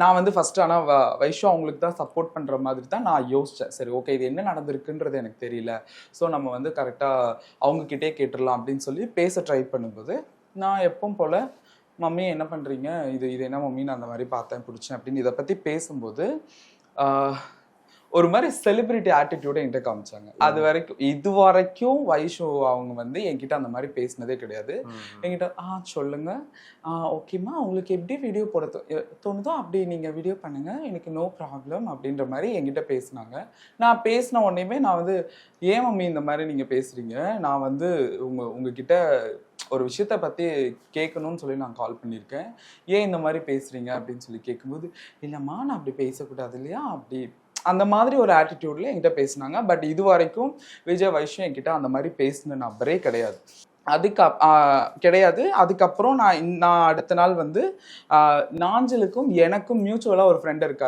நான் வந்து ஃபஸ்ட்டு ஆனால் வைஷோ அவங்களுக்கு தான் சப்போர்ட் பண்ணுற மாதிரி தான் நான் யோசித்தேன் சரி ஓகே இது என்ன நடந்திருக்குன்றது எனக்கு தெரியல. ஸோ நம்ம வந்து கரெக்டாக அவங்கக்கிட்டே கேட்டுடலாம் அப்படின்னு சொல்லி பேச ட்ரை பண்ணும்போது நான் எப்பவும் போல் மம்மி என்ன பண்ணுறீங்க இது இது என்ன மம்மி? நான் அந்த மாதிரி பார்த்தேன் பிடிச்சேன் அப்படின்னு இதை பற்றி பேசும்போது ஒரு மாதிரி செலிபிரிட்டி ஆட்டிடியூட என்கிட்ட காமிச்சாங்க. அது வரைக்கும் இது வரைக்கும் வைஷு அவங்க வந்து என்கிட்ட அந்த மாதிரி பேசினதே கிடையாது. என்கிட்ட ஆ சொல்லுங்க. ஆ ஓகேம்மா உங்களுக்கு எப்படி வீடியோ போட தோணுதோ அப்படி நீங்கள் வீடியோ பண்ணுங்க. எனக்கு நோ ப்ராப்ளம் அப்படின்ற மாதிரி என்கிட்ட பேசினாங்க. நான் பேசின உடனேமே நான் வந்து ஏன் மம்மி இந்த மாதிரி நீங்கள் பேசுகிறீங்க நான் வந்து உங்க உங்ககிட்ட ஒரு விஷயத்த பற்றி கேட்கணும்னு சொல்லி நான் கால் பண்ணியிருக்கேன். ஏன் இந்த மாதிரி பேசுகிறீங்க அப்படின்னு சொல்லி கேட்கும்போது இல்லைம்மா நான் அப்படி பேசக்கூடாது இல்லையா? அப்படி அந்த மாதிரி ஒரு ஆட்டிடியூட்ல என்கிட்ட பேசினாங்க. பட் இது வரைக்கும் விஜய் வைஷ்யம் என்கிட்ட அந்த மாதிரி பேசின நபரே கிடையாது. அதுக்கு கிடையாது. அதுக்கப்புறம் நான் நான் அடுத்த நாள் வந்து நாஞ்சலுக்கும் எனக்கும் மியூச்சுவலாக ஒரு ஃப்ரெண்ட் இருக்கார்.